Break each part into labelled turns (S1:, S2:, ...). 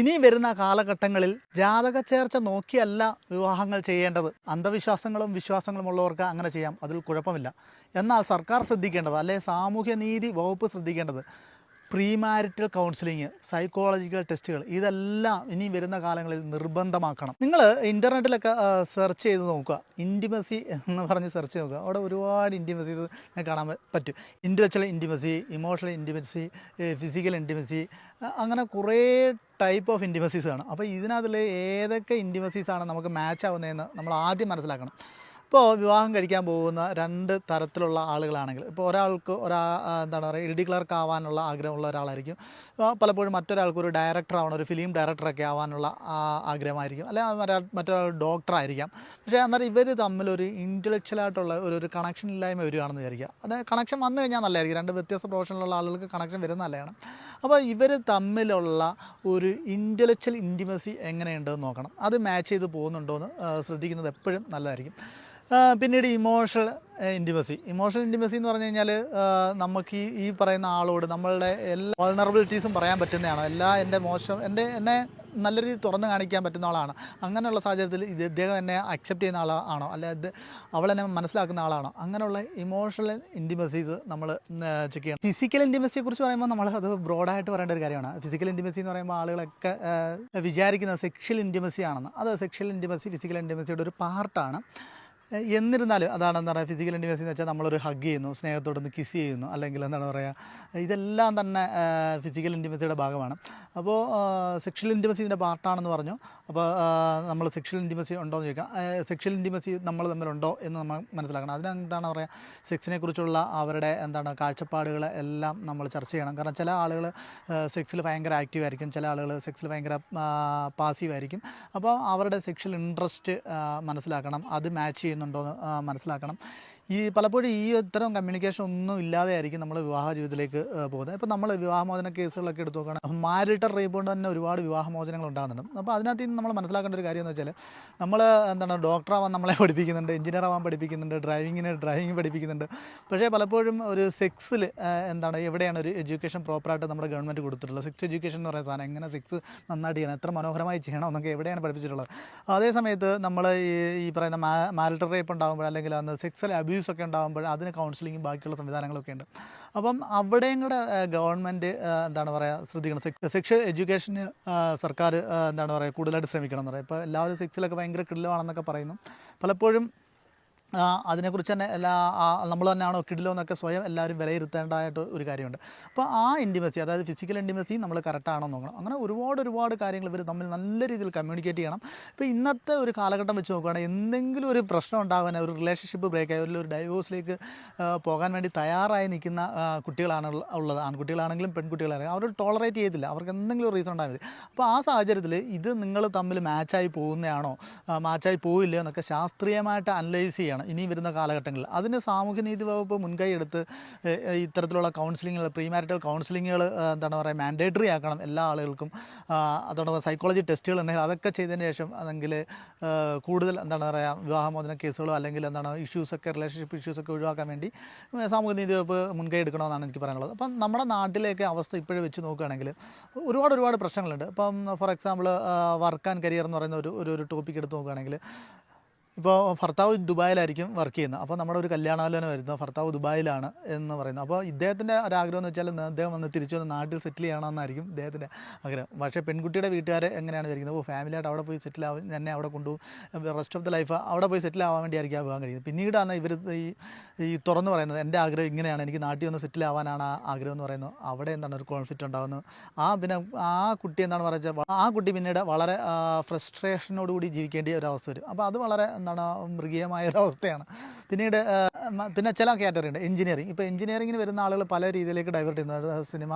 S1: ഇനി വരുന്ന കാലഘട്ടങ്ങളിൽ ജാതക ചേർച്ച നോക്കിയല്ല വിവാഹങ്ങൾ ചെയ്യേണ്ടത്. അന്ധവിശ്വാസങ്ങളും വിശ്വാസങ്ങളും ഉള്ളവർക്ക് അങ്ങനെ ചെയ്യാം. അതിൽ കുഴപ്പമില്ല. എന്നാൽ സർക്കാർ ശ്രദ്ധിക്കേണ്ടത് അല്ലെ സാമൂഹ്യനീതി വകുപ്പ് ശ്രദ്ധിക്കേണ്ടത് പ്രീ മാരിറ്റൽ കൗൺസിലിംഗ് സൈക്കോളജിക്കൽ ടെസ്റ്റുകൾ ഇതെല്ലാം ഇനി വരുന്ന കാലങ്ങളിൽ നിർബന്ധമാക്കണം. നിങ്ങൾ ഇന്റർനെറ്റിലൊക്കെ സെർച്ച് ചെയ്ത് നോക്കുക. ഇന്റിമസി എന്ന് പറഞ്ഞ് സെർച്ച് ചെയ്ത് നോക്കുക. അവിടെ ഒരുപാട് ഇന്റിമസീസ് കാണാൻ പറ്റും. Individual intimacy emotional intimacy physical intimacy അങ്ങനെ കുറേ ടൈപ്പ് ഓഫ് ഇന്റിമസീസ് ആണ്. അപ്പോൾ ഇതിനകത്തിൽ ഏതൊക്കെ ഇന്റിമസീസ് ആണ് നമുക്ക് മാച്ച് ആവുന്നതെന്ന് നമ്മൾ ആദ്യം മനസ്സിലാക്കണം. ഇപ്പോൾ വിവാഹം കഴിക്കാൻ പോകുന്ന രണ്ട് തരത്തിലുള്ള ആളുകളാണെങ്കിൽ ഇപ്പോൾ ഒരാൾക്ക് ഒരാ എന്താണ് പറയുക ഇഡി ക്ലർക്ക് ആവാനുള്ള ആഗ്രഹമുള്ള ഒരാളായിരിക്കും. പലപ്പോഴും മറ്റൊരാൾക്ക് ഒരു ഡയറക്ടർ ആവണം ഒരു ഫിലിം ഡയറക്ടറൊക്കെ ആവാനുള്ള ആഗ്രഹമായിരിക്കും. അല്ലെങ്കിൽ മറ്റൊരാൾ ഡോക്ടർ ആയിരിക്കാം. പക്ഷേ അന്നേരം ഇവർ തമ്മിലൊരു ഇന്റലക്ച്വലായിട്ടുള്ള ഒരു ഒരു കണക്ഷൻ ഇല്ലായ്മ വരികയാണെന്ന് വിചാരിക്കുക. അതായത് കണക്ഷൻ വന്നു കഴിഞ്ഞാൽ നല്ലതായിരിക്കും. രണ്ട് വ്യത്യസ്ത പ്രൊഫഷനിലുള്ള ആളുകൾക്ക് കണക്ഷൻ വരുന്ന നല്ലതാണ്. അപ്പോൾ ഇവർ തമ്മിലുള്ള ഒരു ഇന്റലക്ച്വൽ ഇന്റിമസി എങ്ങനെയുണ്ടെന്ന് നോക്കണം. അത് മാച്ച് ചെയ്ത് പോകുന്നുണ്ടോ എന്ന് ശ്രദ്ധിക്കുന്നത് എപ്പോഴും നല്ലതായിരിക്കും. പിന്നീട് ഇമോഷണൽ ഇന്റിമസി ഇമോഷണൽ ഇന്റിമസി എന്ന് പറഞ്ഞു കഴിഞ്ഞാൽ നമുക്ക് ഈ ഈ പറയുന്ന ആളോട് നമ്മളുടെ എല്ലാ വൾണറബിലിറ്റീസും പറയാൻ പറ്റുന്നതാണ്. എല്ലാ എന്റെ മോശം എന്റെ എന്നെ നല്ല രീതിയിൽ തുറന്ന് കാണിക്കാൻ പറ്റുന്ന ആളാണ്. അങ്ങനെയുള്ള സാഹചര്യത്തിൽ ഇത് ഇദ്ദേഹം എന്നെ അക്സെപ്റ്റ് ചെയ്യുന്ന ആളാണോ അല്ലെ അവളെന്നെ മനസ്സിലാക്കുന്ന ആളാണോ? അങ്ങനെയുള്ള ഇമോഷണൽ ഇന്റിമസീസ് നമ്മൾ ചെക്ക് ചെയ്യണം. ഫിസിക്കൽ ഇന്റിമസിയെ കുറിച്ച് പറയുമ്പോൾ നമ്മൾ അത് ബ്രോഡായിട്ട് പറയേണ്ട ഒരു കാര്യമാണ്. ഫിസിക്കൽ ഇന്റിമസി എന്ന് പറയുമ്പോൾ ആളുകളൊക്കെ വിചാരിക്കുന്നത് സെക്ഷൽ ഇന്റിമസി ആണെന്ന്. അത് സെക്ഷൽ ഇന്റിമസി ഫിസിക്കൽ ഇന്റിമസിയുടെ ഒരു പാർട്ടാണ് എന്നിരുന്നാലും അതാണെന്ന് പറയുക ഫിസിക്കൽ ഇന്റിമസി എന്ന് വെച്ചാൽ നമ്മളൊരു ഹഗ് ചെയ്യുന്നു സ്നേഹത്തോടൊന്ന് കിസ് ചെയ്യുന്നു അല്ലെങ്കിൽ എന്താണ് പറയുക ഇതെല്ലാം തന്നെ ഫിസിക്കൽ ഇന്റിമസിയുടെ ഭാഗമാണ്. അപ്പോൾ സെക്ഷൽ ഇന്റിമസി ഇതിന്റെ പാർട്ടാണെന്ന് പറഞ്ഞു. അപ്പോൾ നമ്മൾ സെക്ഷൽ ഇന്റിമസി ഉണ്ടോ എന്ന് ചോദിക്കാം സെക്ഷൽ ഇന്റിമസി നമ്മൾ തമ്മിലുണ്ടോ എന്ന് നമ്മൾ മനസ്സിലാക്കണം. അതിനെന്താണ് പറയുക സെക്സിനെ കുറിച്ചുള്ള അവരുടെ എന്താണ് കാഴ്ചപ്പാടുകൾ എല്ലാം നമ്മൾ ചർച്ച ചെയ്യണം. കാരണം ചില ആളുകൾ സെക്സിൽ ഭയങ്കര ആക്റ്റീവ് ആയിരിക്കും ചില ആളുകൾ സെക്സിൽ ഭയങ്കര പാസീവ് ആയിരിക്കും. അപ്പോൾ അവരുടെ സെക്ഷൽ ഇൻട്രസ്റ്റ് മനസ്സിലാക്കണം. അത് മാച്ച് ചെയ്യുന്നുണ്ടോ എന്ന് മനസ്സിലാക്കണം. ഈ പലപ്പോഴും ഈ ഇത്തരം കമ്മ്യൂണിക്കേഷൻ ഒന്നും ഇല്ലാതെ ആയിരിക്കും നമ്മൾ വിവാഹ ജീവിതത്തിലേക്ക് പോകുന്നത്. ഇപ്പോൾ നമ്മൾ വിവാഹമോചന കേസുകളൊക്കെ എടുത്ത് നോക്കുകയാണെങ്കിൽ മാരിട്ടർ റേപ്പ് കൊണ്ട് തന്നെ ഒരുപാട് വിവാഹമോചനങ്ങൾ ഉണ്ടാകുന്നുണ്ട്. അപ്പോൾ അതിനകത്ത് നിന്ന് നമ്മൾ മനസ്സിലാക്കേണ്ട ഒരു കാര്യം എന്ന് വെച്ചാൽ നമ്മൾ എന്താണ് ഡോക്ടറാവാൻ നമ്മളെ പഠിപ്പിക്കുന്നുണ്ട് എഞ്ചിനീയർ ആവാൻ പഠിപ്പിക്കുന്നുണ്ട് ഡ്രൈവിങ്ങിന് ഡ്രൈവിംഗ് പഠിപ്പിക്കുന്നുണ്ട്. പക്ഷേ പലപ്പോഴും ഒരു സെക്സിൽ എന്താണ് എവിടെയാണ് ഒരു എഡ്യൂക്കേഷൻ പ്രോപ്പറായിട്ട് നമ്മുടെ ഗവൺമെന്റ് കൊടുത്തിട്ടുള്ളത്? സെക്സ് എഡ്യൂക്കേഷൻ എന്ന് പറയുന്ന സാധനം എങ്ങനെ സെക്സ് നന്നായിട്ട് ചെയ്യണം എത്ര മനോഹരമായി ചെയ്യണം എന്നൊക്കെ എവിടെയാണ് പഠിപ്പിച്ചിട്ടുള്ളത്? അതേ സമയത്ത് നമ്മൾ ഈ പറയുന്ന മാലിറ്റർ റേപ്പ് ഉണ്ടാകുമ്പോൾ അല്ലെങ്കിൽ അന്ന് സെക്സൽ അബ്യൂസ് ഒക്കെ ഉണ്ടാകുമ്പോൾ അതിന് കൗൺസിലിങ്ങും ബാക്കിയുള്ള സംവിധാനങ്ങളൊക്കെ ഉണ്ട്. അപ്പം അവിടെയും കൂടെ ഗവൺമെന്റ് എന്താണ് പറയുക ശ്രദ്ധിക്കണം. സെക്ഷൽ എഡ്യൂക്കേഷന് സർക്കാർ എന്താണ് പറയുക കൂടുതലായിട്ട് ശ്രമിക്കണം എന്ന് പറയുക ഇപ്പോൾ എല്ലാവരും സെക്സിലൊക്കെ ഭയങ്കര കിടിലമാണെന്നൊക്കെ പറയുന്നു. പലപ്പോഴും അതിനെക്കുറിച്ച് തന്നെ എല്ലാ നമ്മൾ തന്നെയാണോ കിടിലോ എന്നൊക്കെ സ്വയം എല്ലാവരും വിലയിരുത്തേണ്ടതായിട്ട് ഒരു കാര്യമുണ്ട്. അപ്പോൾ ആ ഇന്റിമസി അതായത് ഫിസിക്കൽ ഇന്റിമസി നമ്മൾ കറക്റ്റാണോ നോക്കണം. അങ്ങനെ ഒരുപാട് ഒരുപാട് കാര്യങ്ങൾ ഇവർ തമ്മിൽ നല്ല രീതിയിൽ കമ്മ്യൂണിക്കേറ്റ് ചെയ്യണം. ഇപ്പോൾ ഇന്നത്തെ ഒരു കാലഘട്ടം വെച്ച് നോക്കുകയാണെങ്കിൽ എന്തെങ്കിലും ഒരു പ്രശ്നം ഉണ്ടാകാൻ ഒരു റിലേഷൻഷിപ്പ് ബ്രേക്ക് ആയി ഒരു ഡൈവോഴ്സിലേക്ക് പോകാൻ വേണ്ടി തയ്യാറായി നിൽക്കുന്ന കുട്ടികളാണ് ഉള്ള- ഉള്ളത്. ആൺകുട്ടികളാണെങ്കിലും പെൺകുട്ടികളാണെങ്കിലും അവർ ടോളറേറ്റ് ചെയ്തില്ല അവർക്ക് എന്തെങ്കിലും റീസൺ ഉണ്ടായാൽ മതി. അപ്പോൾ ആ സാഹചര്യത്തിൽ ഇത് നിങ്ങൾ തമ്മിൽ മാച്ചായി പോകുന്നതാണോ? മാച്ചായി പോയില്ലയോ എന്നൊക്കെ ശാസ്ത്രീയമായിട്ട് അനലൈസ് ചെയ്യണം. ഇനി വരുന്ന കാലഘട്ടങ്ങളിൽ. അതിന് സാമൂഹ്യ നീതി വകുപ്പ് മുൻകൈ എടുത്ത് ഇത്തരത്തിലുള്ള കൗൺസിലിങ്ങുകൾ പ്രീ മാരിറ്റൽ കൗൺസിലിങ്ങുകൾ എന്താണ് പറയുക മാൻഡേറ്ററി ആക്കണം എല്ലാ ആളുകൾക്കും. അതോടൊപ്പം സൈക്കോളജി ടെസ്റ്റുകൾ ഉണ്ടെങ്കിൽ അതൊക്കെ ചെയ്തതിന് ശേഷം അല്ലെങ്കിൽ കൂടുതൽ എന്താണ് പറയുക വിവാഹമോചന കേസുകളോ അല്ലെങ്കിൽ എന്താണ് ഇഷ്യൂസൊക്കെ റിലേഷൻഷിപ്പ് ഇഷ്യൂസൊക്കെ ഒഴിവാക്കാൻ വേണ്ടി സാമൂഹ്യ നീതി വകുപ്പ് മുൻകൈ എടുക്കണമെന്നാണ് എനിക്ക് പറയാനുള്ളത്. അപ്പം നമ്മുടെ നാട്ടിലേക്ക് അവസ്ഥ ഇപ്പോഴും വെച്ച് നോക്കുകയാണെങ്കിൽ ഒരുപാട് ഒരുപാട് പ്രശ്നങ്ങളുണ്ട്. ഇപ്പം for example work and career എന്ന് പറയുന്ന ഒരു ഒരു ടോപ്പിക് എടുത്ത് നോക്കുകയാണെങ്കിൽ ഇപ്പോൾ ഭർത്താവ് ദുബായിലായിരിക്കും വർക്ക് ചെയ്യുന്നത്. അപ്പോൾ നമ്മുടെ ഒരു കല്യാണാലോചന വരുന്നത് ഭർത്താവ് ദുബായിലാണ് എന്ന് പറയുന്നത്. അപ്പോൾ ഇദ്ദേഹത്തിന്റെ ഒരാഗ്രഹം എന്ന് വെച്ചാൽ അദ്ദേഹം വന്ന് തിരിച്ചു വന്ന് നാട്ടിൽ സെറ്റിൽ ചെയ്യണമെന്നായിരിക്കും ഇദ്ദേഹത്തിന്റെ ആഗ്രഹം. പക്ഷേ പെൺകുട്ടിയുടെ വീട്ടുകാരെ എങ്ങനെയാണ് വിചാരിക്കുന്നത്? അപ്പോൾ ഫാമിലിയായിട്ട് അവിടെ പോയി സെറ്റിൽ ആവും എന്നെ അവിടെ കൊണ്ടുപോകും റെസ്റ്റ് ഓഫ് ദ ലൈഫ് അവിടെ പോയി സെറ്റിൽ ആവാൻ വേണ്ടിയായിരിക്കും ആ വിവാഹം കഴിയുന്നത്. പിന്നീടാണ് ഇവർ ഈ ഈ തുറന്നു പറയുന്നത് എന്റെ ആഗ്രഹം ഇങ്ങനെയാണ്. എനിക്ക് നാട്ടിൽ വന്ന് സെറ്റിൽ ആവാനാണ് ആഗ്രഹം എന്ന് പറയുന്നത്. അവിടെ എന്താണ് ഒരു കോൺഫ്ലിക്റ്റ് ഉണ്ടാകുന്നത് ആ പിന്നെ ആ കുട്ടി എന്താണ് പറയുക ആ കുട്ടി പിന്നീട് വളരെ ഫ്രസ്ട്രേഷനോടുകൂടി ജീവിക്കേണ്ട ഒരു അവസ്ഥ വരും. അപ്പോൾ അത് വളരെ എന്താണ് മൃഗീയമായ ഒരവസ്ഥയാണ് പിന്നീട് പിന്നെ ചില കാറ്റഗറി ഉണ്ട് എഞ്ചിനീയറിംഗ്. ഇപ്പോൾ എഞ്ചിനീയറിംഗിന് വരുന്ന ആളുകൾ പല രീതിയിലേക്ക് ഡൈവേർട്ട് ചെയ്യുന്നുണ്ട്. സിനിമ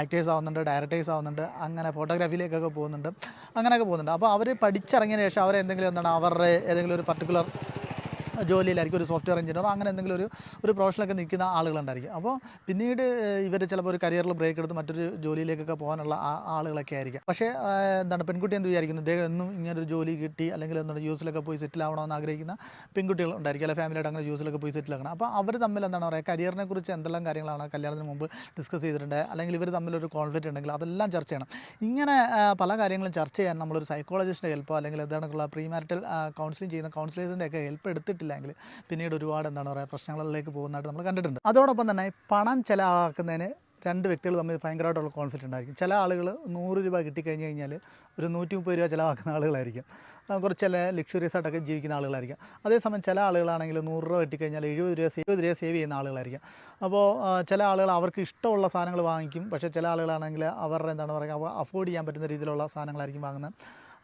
S1: ആക്ടേഴ്സ് ആവുന്നുണ്ട് ഡയറക്ടേഴ്സ് ആവുന്നുണ്ട് അങ്ങനെ ഫോട്ടോഗ്രാഫിയിലേക്കൊക്കെ പോകുന്നുണ്ട് അങ്ങനെയൊക്കെ പോകുന്നുണ്ട്. അപ്പോൾ അവർ പഠിച്ചിറങ്ങിയ ശേഷം അവരെന്തെങ്കിലും എന്താണ് അവരുടെ ഏതെങ്കിലും ഒരു പർട്ടിക്കുലർ ജോലിയിലായിരിക്കും ഒരു സോഫ്റ്റ്വെയർ എഞ്ചിനീയറോ അങ്ങനെ എന്തെങ്കിലും ഒരു ഒരു പ്രൊഫഷനിലൊക്കെ നിൽക്കുന്ന ആളുകളുണ്ടായിരിക്കും. അപ്പോൾ പിന്നീട് ഇവർ ചിലപ്പോൾ ഒരു കരിയറിൽ ബ്രേക്ക് എടുത്ത് മറ്റൊരു ജോലിയിലേക്കൊക്കെ പോകാനുള്ള ആളുകളൊക്കെ ആയിരിക്കും. പക്ഷേ എന്താണ് പെൺകുട്ടി എന്ത് വിചാരിക്കുന്നു? ഇദ്ദേഹം എന്നും ഇങ്ങനൊരു ജോലി കിട്ടി അല്ലെങ്കിൽ എന്താണ് യൂസിലൊക്കെ പോയി സെറ്റിൽ ആവണമെന്ന് ആഗ്രഹിക്കുന്ന പെൺകുട്ടികൾ ഉണ്ടായിരിക്കും. അല്ലെങ്കിൽ ഫാമിലിയായിട്ട് അങ്ങനെ യൂസിലൊക്കെ പോയി സെറ്റിൽ ആക്കണം അപ്പോൾ അവർ തമ്മിൽ എന്താണ് പറയുക കരിയറിനെ കുറിച്ച് എന്തെല്ലാം കാര്യങ്ങളാണ് കല്യാണത്തിന് മുമ്പ് ഡിസ്കസ് ചെയ്തിട്ടുണ്ട്? അല്ലെങ്കിൽ ഇവർ തമ്മിലൊരു കോൺഫ്ലിക്റ്റ് ഉണ്ടെങ്കിൽ അതെല്ലാം ചർച്ച ചെയ്യണം. ഇങ്ങനെ പല കാര്യങ്ങളും ചർച്ച ചെയ്യാൻ നമ്മളൊരു സൈക്കോളജിസ്റ്റിന്റെ ഹെൽപ്പോ അല്ലെങ്കിൽ എന്താണെന്നുള്ള പ്രീ മാരിറ്റൽ കൗൺസിലിംഗ് ചെയ്യുന്ന കൗൺസിലേഴ്സിന്റെ ഒക്കെ ഹെൽപ്പ് എടുത്തിട്ടില്ലെങ്കിൽ പിന്നീട് ഒരുപാട് എന്താണ് പറയുക പ്രശ്നങ്ങളിലേക്ക് പോകുന്നതായിട്ട് നമ്മൾ കണ്ടിട്ടുണ്ട്. അതോടൊപ്പം തന്നെ പണം ചിലവാക്കുന്നതിന് രണ്ട് വ്യക്തികൾ തമ്മിൽ ഭയങ്കരമായിട്ടുള്ള കോൺഫ്ലിക്റ്റ് ഉണ്ടായിരിക്കും. ചില ആളുകൾ നൂറ് രൂപ കിട്ടിക്കഴിഞ്ഞ് കഴിഞ്ഞാൽ ഒരു നൂറ്റി മുപ്പത് രൂപ ചിലവാക്കുന്ന ആളുകളായിരിക്കും. കുറച്ച് ചില ലക്ഷറീസ് ആയിട്ടൊക്കെ ജീവിക്കുന്ന ആളുകളായിരിക്കും. അതേസമയം ചില ആളുകളാണെങ്കിൽ നൂറ് രൂപ കിട്ടിക്കഴിഞ്ഞാൽ എഴുപത് രൂപ എഴുപത് രൂപ സേവ് ചെയ്യുന്ന ആളുകളായിരിക്കും. അപ്പോൾ ചില ആളുകൾ അവർക്ക് ഇഷ്ടമുള്ള സാധനങ്ങൾ വാങ്ങിക്കും. പക്ഷേ ചില ആളുകളാണെങ്കിൽ അവരുടെ എന്താണ് പറയുക അഫോർഡ് ചെയ്യാൻ പറ്റുന്ന രീതിയിലുള്ള സാധനങ്ങളായിരിക്കും വാങ്ങുന്നത്.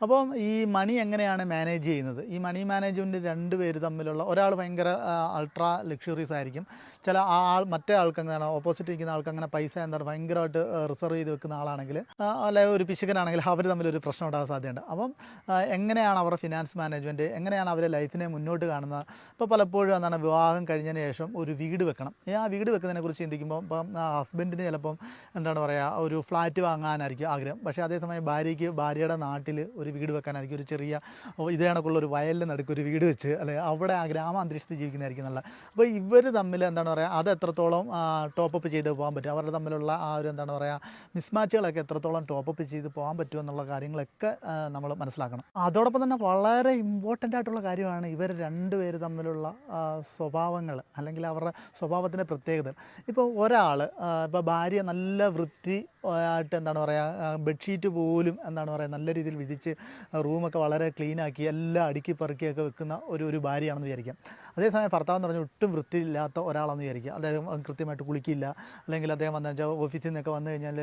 S1: അപ്പം ഈ മണി എങ്ങനെയാണ് മാനേജ് ചെയ്യുന്നത്? ഈ മണി മാനേജ്മെന്റ് രണ്ട് പേര് തമ്മിലുള്ള ഒരാൾ ഭയങ്കര അൾട്രാ ലക്ഷറീസ് ആയിരിക്കും. ചില ആ ആൾ മറ്റേ ആൾക്ക് അങ്ങനെ ഓപ്പോസിറ്റ് നിൽക്കുന്ന ആൾക്ക് അങ്ങനെ പൈസ എന്താണ് ഭയങ്കരമായിട്ട് റിസർവ് ചെയ്ത് വെക്കുന്ന ആളാണെങ്കിൽ അല്ലെ ഒരു പിശുക്കനാണെങ്കിൽ അവർ തമ്മിൽ ഒരു പ്രശ്നം ഉണ്ടാകാൻ സാധ്യതയുണ്ട്. അപ്പം എങ്ങനെയാണ് അവരുടെ ഫിനാൻസ് മാനേജ്മെന്റ് എങ്ങനെയാണ് അവരെ ലൈഫിനെ മുന്നോട്ട് കാണുന്നത്? ഇപ്പോൾ പലപ്പോഴും എന്താണ് വിവാഹം കഴിഞ്ഞതിന് ശേഷം ഒരു വീട് വെക്കണം. ഈ ആ വീട് വെക്കുന്നതിനെക്കുറിച്ച് ചിന്തിക്കുമ്പോൾ ഇപ്പം ഹസ്ബൻഡിന് ചിലപ്പം എന്താണ് പറയുക ഒരു ഫ്ലാറ്റ് വാങ്ങാനായിരിക്കും ആഗ്രഹം. പക്ഷേ അതേസമയം ഭാര്യയ്ക്ക് ഭാര്യയുടെ നാട്ടിൽ ഒരു വീട് വെക്കാനായിരിക്കും ഒരു ചെറിയ ഇത് കണക്കുള്ള ഒരു വയലിൽ നടുക്ക് ഒരു വീട് വെച്ച് അല്ലെ? അവിടെ ആ ഗ്രാമാന്തരീക്ഷത്തിൽ ജീവിക്കുന്നതായിരിക്കും നല്ല അപ്പോൾ ഇവർ തമ്മിൽ എന്താണ് പറയുക അത് എത്രത്തോളം ടോപ്പപ്പ് ചെയ്ത് പോകാൻ പറ്റും? അവരുടെ തമ്മിലുള്ള ആ ഒരു എന്താണ് പറയുക മിസ്മാച്ചുകളൊക്കെ എത്രത്തോളം ടോപ്പപ്പ് ചെയ്ത് പോകാൻ പറ്റും എന്നുള്ള കാര്യങ്ങളൊക്കെ നമ്മൾ മനസ്സിലാക്കണം. അതോടൊപ്പം തന്നെ വളരെ ഇമ്പോർട്ടന്റ് ആയിട്ടുള്ള കാര്യമാണ് ഇവർ രണ്ടുപേർ തമ്മിലുള്ള സ്വഭാവങ്ങൾ അല്ലെങ്കിൽ അവരുടെ സ്വഭാവത്തിന്റെ പ്രത്യേകത. ഇപ്പോൾ ഒരാൾ ഇപ്പോൾ ഭാര്യ നല്ല വൃത്തി ആയിട്ട് എന്താണ് പറയുക ബെഡ്ഷീറ്റ് പോലും എന്താണ് പറയുക നല്ല രീതിയിൽ വിരിച്ച് റൂമൊക്കെ വളരെ ക്ലീനാക്കി എല്ലാം അടുക്കി പെറുക്കിയൊക്കെ വെക്കുന്ന ഒരു ഒരു ഭാര്യയാണെന്ന് വിചാരിക്കാം. അതേസമയം ഭർത്താവ് എന്ന് പറഞ്ഞാൽ ഒട്ടും വൃത്തിയില്ലാത്ത ഒരാളാണെന്ന് വിചാരിക്കുക അദ്ദേഹം കൃത്യമായിട്ട് കുളിക്കില്ല. അല്ലെങ്കിൽ അദ്ദേഹം വന്നു വെച്ചാൽ ഓഫീസിൽ നിന്നൊക്കെ വന്നു കഴിഞ്ഞാൽ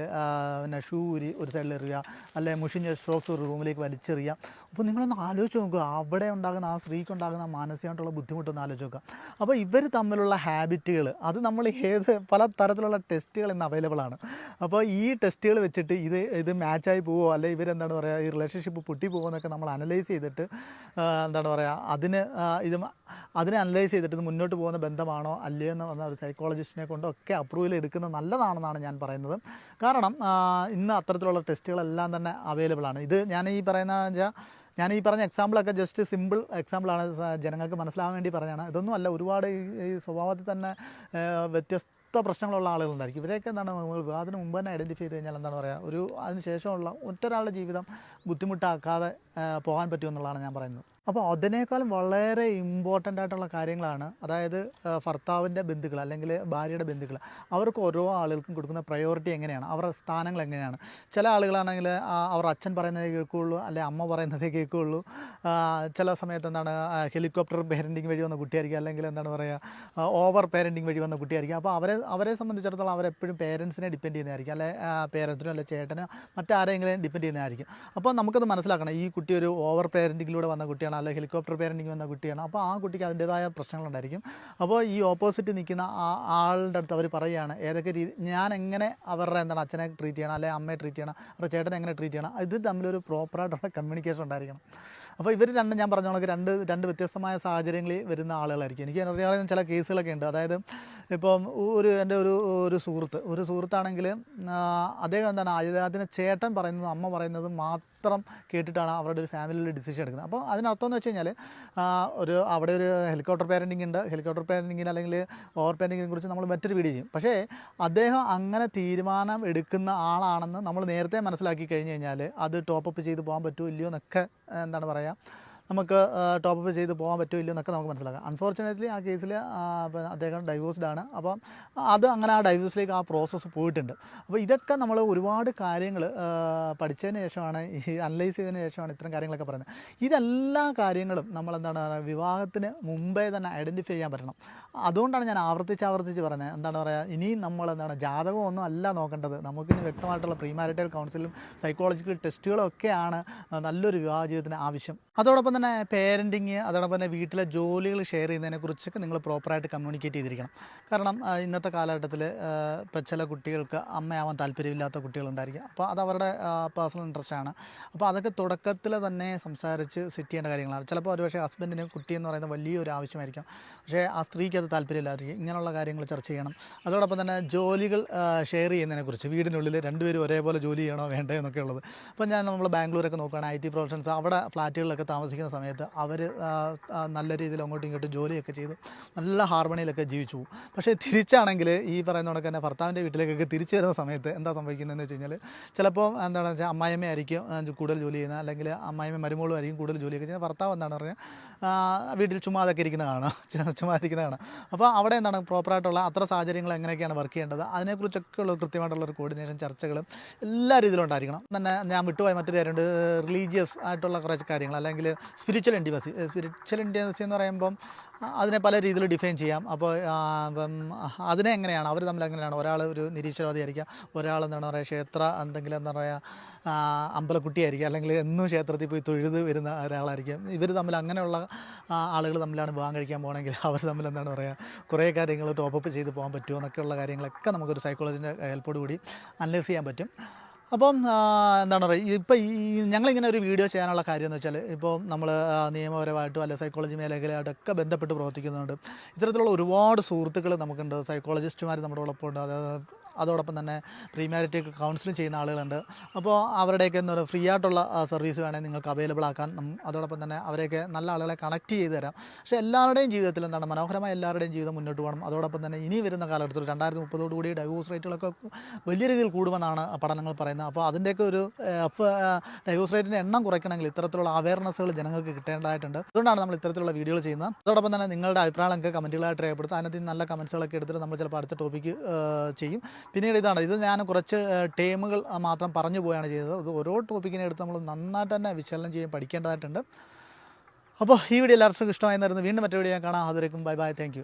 S1: പിന്നെ ഷൂ ഊരി ഒരു സൈഡിൽ എറിയുക. അല്ലെങ്കിൽ മുഷിഞ്ഞ സ്ട്രോക്സ് ഒരു റൂമിലേക്ക് വലിച്ചെറിയുക. അപ്പോൾ നിങ്ങളൊന്ന് ആലോചിച്ച് നോക്കുക അവിടെ ഉണ്ടാകുന്ന ആ സ്ത്രീക്ക് ഉണ്ടാകുന്ന മാനസികമായിട്ടുള്ള ബുദ്ധിമുട്ടൊന്ന് ആലോചിച്ച് നോക്കുക അപ്പോൾ ഇവർ തമ്മിലുള്ള ഹാബിറ്റുകൾ അത് നമ്മൾ ഏത് പല തരത്തിലുള്ള ടെസ്റ്റുകൾ ഇന്ന് അവൈലബിൾ ആണ്. അപ്പോൾ ഈ ടെസ്റ്റുകൾ വെച്ചിട്ട് ഇത് ഇത് മാച്ചായി പോവോ? അല്ലെങ്കിൽ ഇവരെന്താണ് പറയുക ഈ റിലേഷൻഷിപ്പ് പൊട്ടി പോകുമെന്നൊക്കെ നമ്മൾ അനലൈസ് ചെയ്തിട്ട് എന്താണ് പറയുക അതിന് ഇത് അതിനെ അനലൈസ് ചെയ്തിട്ട് ഇത് മുന്നോട്ട് പോകുന്ന ബന്ധമാണോ അല്ലയോ എന്ന് വന്ന ഒരു സൈക്കോളജിസ്റ്റിനെ കൊണ്ടൊക്കെ അപ്രൂവൽ എടുക്കുന്നത് നല്ലതാണെന്നാണ് ഞാൻ പറയുന്നത്. കാരണം ഇന്ന് അത്തരത്തിലുള്ള ടെസ്റ്റുകളെല്ലാം തന്നെ അവൈലബിൾ ആണ്. ഇത് ഞാൻ ഈ പറയുന്ന വെച്ചാൽ ഞാൻ ഈ പറഞ്ഞ എക്സാമ്പിളൊക്കെ ജസ്റ്റ് സിമ്പിൾ എക്സാമ്പിളാണ് ജനങ്ങൾക്ക് മനസ്സിലാവാൻ വേണ്ടി പറഞ്ഞതാണ്. ഇതൊന്നും അല്ല ഒരുപാട് ഈ സ്വഭാവത്തിൽ തന്നെ ആ, വ്യത്യസ്ത പ്രശ്നങ്ങളുള്ള ആളുകളുണ്ടായിരിക്കും. ഇവരെയൊക്കെ എന്താണ് വിവാഹത്തിന് മുമ്പ് തന്നെ ഐഡന്റിഫൈ ചെയ്ത് കഴിഞ്ഞാൽ എന്താണ് പറയുക ഒരു അതിന് ശേഷമുള്ള ഒറ്റൊരാളുടെ ജീവിതം ബുദ്ധിമുട്ടാക്കാതെ പോകാൻ പറ്റുമെന്നുള്ളതാണ് ഞാൻ പറയുന്നത്. അപ്പോൾ അതിനേക്കാളും വളരെ ഇമ്പോർട്ടന്റ് ആയിട്ടുള്ള കാര്യങ്ങളാണ്. അതായത് ഭർത്താവിന്റെ ബന്ധുക്കൾ അല്ലെങ്കിൽ ഭാര്യയുടെ ബന്ധുക്കൾ. അവർക്ക് ഓരോ ആളുകൾക്കും കൊടുക്കുന്ന പ്രയോറിറ്റി എങ്ങനെയാണ്? അവരുടെ സ്ഥാനങ്ങൾ എങ്ങനെയാണ്? ചില ആളുകളാണെങ്കിൽ അവർ അച്ഛൻ പറയുന്നതേ കേൾക്കുകയുള്ളൂ അല്ലെ അമ്മ പറയുന്നതേ കേൾക്കുകയുള്ളൂ. ചില സമയത്ത് എന്താണ് ഹെലികോപ്റ്റർ പേരന്റിങ് വഴി വന്ന കുട്ടിയായിരിക്കും അല്ലെങ്കിൽ എന്താണ് പറയുക ഓവർ പേരന്റിങ് വഴി വന്ന കുട്ടിയായിരിക്കും. അപ്പോൾ അവരെ അവരെ സംബന്ധിച്ചിടത്തോളം അവരെപ്പോഴും പേരൻസിനെ ഡിപ്പെൻഡ് ചെയ്യുന്നതായിരിക്കും അല്ലെ പേരൻസിനോ അല്ലെ ചേട്ടനോ മറ്റാരെങ്കിലും ഡിപ്പെൻഡ് ചെയ്യുന്നതായിരിക്കും. അപ്പോൾ നമുക്കത് മനസ്സിലാക്കണം. ഈ കുട്ടി ഒരു ഓവർ പേരന്റിങ്ങിലൂടെ വന്ന കുട്ടിയാണ്. അല്ലെങ്കിൽ ഹെലികോപ്റ്റർ പേരന്റിങ് വന്ന കുട്ടിയാണ്. അപ്പോൾ ആ കുട്ടിക്ക് അതിന്റേതായ പ്രശ്നങ്ങളുണ്ടായിരിക്കും. അപ്പോൾ ഈ ഓപ്പോസിറ്റ് നിൽക്കുന്ന ആ ആളുടെ അടുത്ത് അവർ പറയുകയാണ് ഏതൊക്കെ രീതി ഞാൻ എങ്ങനെ അവരുടെ എന്താണ് അച്ഛനെ ട്രീറ്റ് ചെയ്യണം അല്ലെങ്കിൽ അമ്മയെ ട്രീറ്റ് ചെയ്യണം അവരുടെ ചേട്ടനെ എങ്ങനെ ട്രീറ്റ് ചെയ്യണം ഇത് തമ്മിലൊരു പ്രോപ്പറായിട്ടുള്ള കമ്മ്യൂണിക്കേഷൻ ഉണ്ടായിരിക്കണം. അപ്പോൾ ഇവർ രണ്ട് ഞാൻ പറഞ്ഞ കണക്ക് രണ്ട് രണ്ട് വ്യത്യസ്തമായ സാഹചര്യങ്ങളിൽ വരുന്ന ആളുകളായിരിക്കും. എനിക്ക് അറിയാവുന്ന ചില കേസുകളൊക്കെ ഉണ്ട്. അതായത് ഇപ്പം ഒരു എന്റെ ഒരു ഒരു സുഹൃത്ത് ഒരു സുഹൃത്താണെങ്കിൽ അദ്ദേഹം എന്താണ് അതിന് ചേട്ടൻ പറയുന്നതും അമ്മ പറയുന്നതും മാത്രം കേട്ടിട്ടാണ് അവരുടെ ഒരു ഫാമിലിയിൽ ഡിസിഷൻ എടുക്കുന്നത്. അപ്പോൾ അതിനർത്ഥം എന്ന് വെച്ച് കഴിഞ്ഞാൽ ഒരു അവിടെ ഒരു ഹെലികോപ്റ്റർ പാരന്റിംഗ് ഉണ്ട്. ഹെലികോപ്റ്റർ പാരന്റിങ്ങിന് അല്ലെങ്കിൽ ഓവർ പാരന്റിങ്ങിനെ കുറിച്ച് നമ്മൾ മറ്റൊരു വീഡിയോ ചെയ്യും. പക്ഷേ അദ്ദേഹം അങ്ങനെ തീരുമാനം എടുക്കുന്ന ആളാണെന്ന് നമ്മൾ നേരത്തെ മനസ്സിലാക്കി കഴിഞ്ഞ് കഴിഞ്ഞാൽ അത് ടോപ്പ് അപ്പ് ചെയ്ത് പോകാൻ പറ്റുമോ ഇല്ലയോ എന്നൊക്കെ എന്താണ് പറയുക നമുക്ക് ടോപ്പ് അപ്പ് ചെയ്ത് പോകാൻ പറ്റുമോ ഇല്ലയോ എന്നൊക്കെ നമുക്ക് മനസ്സിലാക്കാം. അൺഫോർച്ചുനേറ്റ്ലി ആ കേസിൽ അദ്ദേഹം ഡൈവോഴ്സ്ഡ് ആണ്. അപ്പം അത് അങ്ങനെ ആ ഡൈവോഴ്സിലേക്ക് ആ പ്രോസസ്സ് പോയിട്ടുണ്ട്. അപ്പോൾ ഇതൊക്കെ നമ്മൾ ഒരുപാട് കാര്യങ്ങൾ പഠിച്ചതിന് ശേഷമാണ് ഈ അനലൈസ് ചെയ്തതിന് ശേഷമാണ് ഇത്തരം കാര്യങ്ങളൊക്കെ പറയുന്നത്. ഇതെല്ലാ കാര്യങ്ങളും നമ്മൾ എന്താണ് പറയുക വിവാഹത്തിന് മുമ്പേ തന്നെ ഐഡന്റിഫൈ ചെയ്യാൻ പറ്റണം. അതുകൊണ്ടാണ് ഞാൻ ആവർത്തിച്ച് ആവർത്തിച്ച് പറഞ്ഞത് എന്താണ് പറയുക ഇനിയും നമ്മൾ എന്താണ് ജാതകമൊന്നും അല്ല നോക്കേണ്ടത്. നമുക്കിനി വ്യക്തമായിട്ടുള്ള പ്രീമാരിറ്റൽ കൗൺസിലും സൈക്കോളജിക്കൽ ടെസ്റ്റുകളൊക്കെയാണ് നല്ലൊരു വിവാഹ ജീവിതത്തിന് ആവശ്യം. അതോടൊപ്പം തന്നെ പേരന്റിങ് അതോടൊപ്പം തന്നെ വീട്ടിലെ ജോലികൾ ഷെയർ ചെയ്യുന്നതിനെ കുറിച്ചൊക്കെ നിങ്ങൾ പ്രോപ്പറായിട്ട് കമ്മ്യൂണിക്കേറ്റ് ചെയ്തിരിക്കണം. കാരണം ഇന്നത്തെ കാലഘട്ടത്തിൽ ഇപ്പോൾ ചില കുട്ടികൾക്ക് അമ്മയാവാൻ താല്പര്യമില്ലാത്ത കുട്ടികളുണ്ടായിരിക്കും. അപ്പോൾ അത് അവരുടെ പേഴ്സണൽ ഇൻട്രസ്റ്റ് ആണ്. അപ്പോൾ അതൊക്കെ തുടക്കത്തിൽ തന്നെ സംസാരിച്ച് സെറ്റ് ചെയ്യേണ്ട കാര്യങ്ങളാണ്. ചിലപ്പോൾ ഒരുപക്ഷെ ഹസ്ബൻഡിന് കുട്ടി എന്ന് പറയുന്നത് വലിയൊരു ആവശ്യമായിരിക്കും. പക്ഷേ ആ സ്ത്രീക്ക് അത് താല്പര്യമില്ലായിരിക്കും ഇങ്ങനെയുള്ള കാര്യങ്ങൾ ചർച്ച ചെയ്യണം. അതോടൊപ്പം തന്നെ ജോലികൾ ഷെയർ ചെയ്യുന്നതിനെക്കുറിച്ച് വീടിനുള്ളിൽ രണ്ടുപേരും ഒരേപോലെ ജോലി ചെയ്യണോ വേണ്ടേ എന്നൊക്കെ ഉള്ളത് അപ്പോൾ ഞാൻ നമ്മൾ ബാംഗ്ലൂരൊക്കെ നോക്കുകയാണെങ്കിൽ ഐ ടി പ്രൊഫഷൻസ് അവിടെ ഫ്ലാറ്റുകളിലൊക്കെ താമസിക്കുന്ന സമയത്ത് അവർ നല്ല രീതിയിൽ അങ്ങോട്ടും ഇങ്ങോട്ടും ജോലിയൊക്കെ ചെയ്ത് നല്ല ഹാർമണിയിലൊക്കെ ജീവിച്ചു പോകും. പക്ഷേ തിരിച്ചാണെങ്കിൽ ഈ പറയുന്ന കണക്ക് തന്നെ ഭർത്താവിന്റെ വീട്ടിലേക്കൊക്കെ തിരിച്ചു വരുന്ന സമയത്ത് എന്താ സംഭവിക്കുന്നതെന്ന് വെച്ച് കഴിഞ്ഞാൽ ചിലപ്പോൾ എന്താണെന്ന് വെച്ചാൽ അമ്മായിമ്മ ആയിരിക്കും ആ, കൂടുതൽ ജോലി ചെയ്യുന്നത്. അല്ലെങ്കിൽ അമ്മായിമ്മ മരുമോളും ആയിരിക്കും കൂടുതൽ ജോലിയൊക്കെ ചെയ്യുന്നത്. ഭർത്താവ് എന്താണ് പറഞ്ഞാൽ വീട്ടിൽ ചുമ്മാതൊക്കെ ഇരിക്കുന്നതാണ് കാണാം ചു- ചുമ്മാ ഇരിക്കുന്ന കാണാം അപ്പോൾ അവിടെ എന്താണ് പ്രോപ്പറായിട്ടുള്ള അത്ര സാഹചര്യങ്ങൾ എങ്ങനെയൊക്കെയാണ് വർക്ക് ചെയ്യേണ്ടത്? അതിനെക്കുറിച്ചൊക്കെ ഉള്ള കൃത്യമായിട്ടുള്ള ഒരു കോർഡിനേഷൻ ചർച്ചകളും എല്ലാ രീതിയിലും ഉണ്ടായിരിക്കണം. തന്നെ ഞാൻ വിട്ടുപോയ മറ്റൊരു കാര്യമുണ്ട്. റിലീജിയസ് ആയിട്ടുള്ള കുറച്ച് കാര്യങ്ങൾ. അല്ലെങ്കിൽ സ്പിരിച്വൽ ഇന്റിമസി സ്പിരിച്വൽ ഇന്റിമസി എന്ന് പറയുമ്പം അതിനെ പല രീതിയിൽ ഡിഫൈൻ ചെയ്യാം. അപ്പോൾ അതിനെ എങ്ങനെയാണ്? അവർ തമ്മിൽ എങ്ങനെയാണ്? ഒരാൾ ഒരു നിരീശ്വരവാദിയായിരിക്കാം ഒരാൾ എന്താണ് പറയുക ക്ഷേത്ര എന്തെങ്കിലും എന്താ പറയുക അമ്പലക്കുട്ടിയായിരിക്കും അല്ലെങ്കിൽ എന്നും ക്ഷേത്രത്തിൽ പോയി തൊഴുത് വരുന്ന ഒരാളായിരിക്കും. ഇവർ തമ്മിൽ അങ്ങനെയുള്ള ആളുകൾ തമ്മിലാണ് വിവാഹം കഴിക്കാൻ പോകണമെങ്കിൽ അവർ തമ്മിൽ എന്താണ് പറയുക കുറേ കാര്യങ്ങൾ ടോപ്പപ്പ് ചെയ്ത് പോകാൻ പറ്റുമോ എന്നൊക്കെയുള്ള കാര്യങ്ങളൊക്കെ നമുക്കൊരു സൈക്കോളജിന്റെ ഹെൽപ്പോട് കൂടി അനലൈസ് ചെയ്യാൻ പറ്റും. അപ്പം എന്താണ് പറയുക ഇപ്പം ഈ ഞങ്ങളിങ്ങനെ ഒരു വീഡിയോ ചെയ്യാനുള്ള കാര്യം എന്ന് വെച്ചാൽ ഇപ്പോൾ നമ്മൾ നിയമപരമായിട്ടും അല്ലെങ്കിൽ സൈക്കോളജി മേഖലയായിട്ടൊക്കെ ബന്ധപ്പെട്ട് പ്രവർത്തിക്കുന്നുണ്ട്. ഇത്തരത്തിലുള്ള ഒരുപാട് സുഹൃത്തുക്കൾ നമുക്കുണ്ട്. സൈക്കോളജിസ്റ്റുമാർ നമ്മുടെ ഒപ്പം ഉണ്ട് അതായത് അതോടൊപ്പം തന്നെ പ്രീ കൗൺസിലിംഗ് ചെയ്യുന്ന ആളുകളുണ്ട്. അപ്പോൾ അവരുടെയൊക്കെ എന്താ പറയുക ഫ്രീ ആയിട്ടുള്ള സർവീസ് വേണമെങ്കിൽ നിങ്ങൾക്ക് അവൈലബിൾ ആക്കാൻ അതോടൊപ്പം തന്നെ അവരെയൊക്കെ നല്ല ആളുകളെ കണക്ട് ചെയ്ത് തരാം. പക്ഷേ എല്ലാവരുടെയും ജീവിതത്തിൽ എന്താണ് മനോഹരമായ എല്ലാവരുടെയും ജീവിതം മുന്നോട്ട് പോകണം. അതോടൊപ്പം തന്നെ ഇനി വരുന്ന കാലഘട്ടത്തിൽ രണ്ടായിരത്തി മുപ്പതോടുകൂടി ഡൈവോഴ്സ് റേറ്റുകളൊക്കെ വലിയ രീതിയിൽ കൂടുമെന്നാണ് പഠനങ്ങൾ പറയുന്നത്. അപ്പോൾ അതിന്റെയൊക്കെ ഒരു ഡൈവോഴ്സ് റേറ്റിന്റെ എണ്ണം കുറയ്ക്കണമെങ്കിൽ ഇത്തരത്തിലുള്ള അവയർനെസ്സുകൾ ജനങ്ങൾക്ക് കിട്ടേണ്ടതായിട്ടുണ്ട്. അതുകൊണ്ടാണ് നമ്മൾ ഇത്തരത്തിലുള്ള വീഡിയോകൾ ചെയ്യുന്നത്. അതോടൊപ്പം തന്നെ നിങ്ങളുടെ അഭിപ്രായങ്ങളൊക്കെ കമന്റുകളായിട്ട് രേഖപ്പെടുത്തുക. അതിനകത്ത് നല്ല കമൻസുകളൊക്കെ എടുത്തിട്ട് നമ്മൾ ചിലപ്പോൾ അടുത്ത ടോപ്പിക്ക് ചെയ്യും. പിന്നീട് ഇതാണ് ഇത് ഞാൻ കുറച്ച് ടേമുകൾ മാത്രം പറഞ്ഞു പോവുകയാണ് ചെയ്തത്. അത് ഓരോ ടോപ്പിക്കിനെ എടുത്ത് നമ്മൾ നന്നായിട്ട് തന്നെ വിശകലനം ചെയ്യാൻ പഠിക്കേണ്ടതായിട്ടുണ്ട്. അപ്പോൾ ഈ വീഡിയോ എല്ലാവർക്കും ഇഷ്ടമായി വരുന്നു വീണ്ടും മറ്റൊരു വീഡിയോ ഞാൻ കാണാം. അതിലേക്കും ബൈ ബൈ താങ്ക്